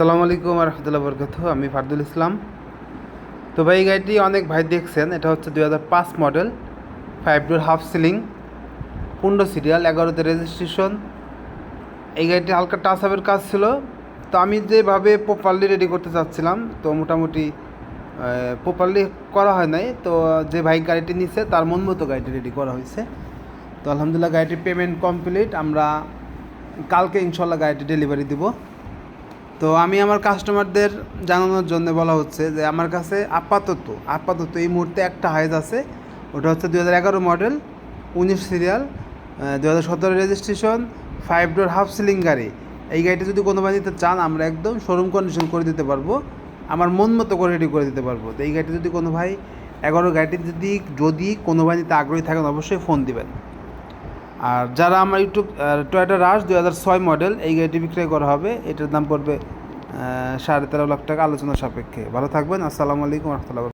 আসসালামু আলাইকুম রহমতুল্লাহ বরকত আমি ফারদুল ইসলাম। তো ভাই, এই গাড়িটি অনেক ভাই দেখছেন। এটা হচ্ছে দুই হাজার পাঁচ model five door half ceiling পনেরো সিরিয়াল, এগারোতে রেজিস্ট্রেশন এই গাড়িটি হালকা টাচ আপের কাজ ছিল। তো আমি যেভাবে প্রপারলি রেডি করতে চাচ্ছিলাম, তো মোটামুটি প্রপারলি করা হয় নাই। তো যে ভাই গাড়িটি নিচ্ছে তার মন মতো গাড়িটি রেডি করা হয়েছে। তো আলহামদুলিল্লাহ, গাড়িটির পেমেন্ট কমপ্লিট আমরা কালকে ইনশাল্লাহ গাড়িটি ডেলিভারি দিব। তো আমি আমার কাস্টমারদের জানানোর জন্য বলা হচ্ছে যে আমার কাছে আপাতত আপাতত এই মুহূর্তে একটা হাইজ আছে। ওটা হচ্ছে দু হাজার এগারো মডেল উনিশ সিরিয়াল দু হাজার সতেরো registration five door half ceiling গাড়ি। এই গাড়িটা যদি কোনো নিতে চান, আমরা একদম শোরুম কন্ডিশন করে দিতে পারব। আমার মন মতো করে রেডি করে দিতে পারব। তো এই গাড়িটা যদি কোনো ভাই, এগারো গাড়িটি যদি যদি কোনো ভাই নিতে আগ্রহী থাকেন, অবশ্যই ফোন দিবেন। আর যারা আমার ইউটিউব টয়েটা রাশ দুই হাজার ছয় মডেল এই গাড়িটি বিক্রয় করা হবে। এটার দাম পড়বে সাড়ে তেরো লাখ টাকা, আলোচনা সাপেক্ষে। ভালো থাকবেন, আসসালামু আলাইকুম, রহমতুল্লাহ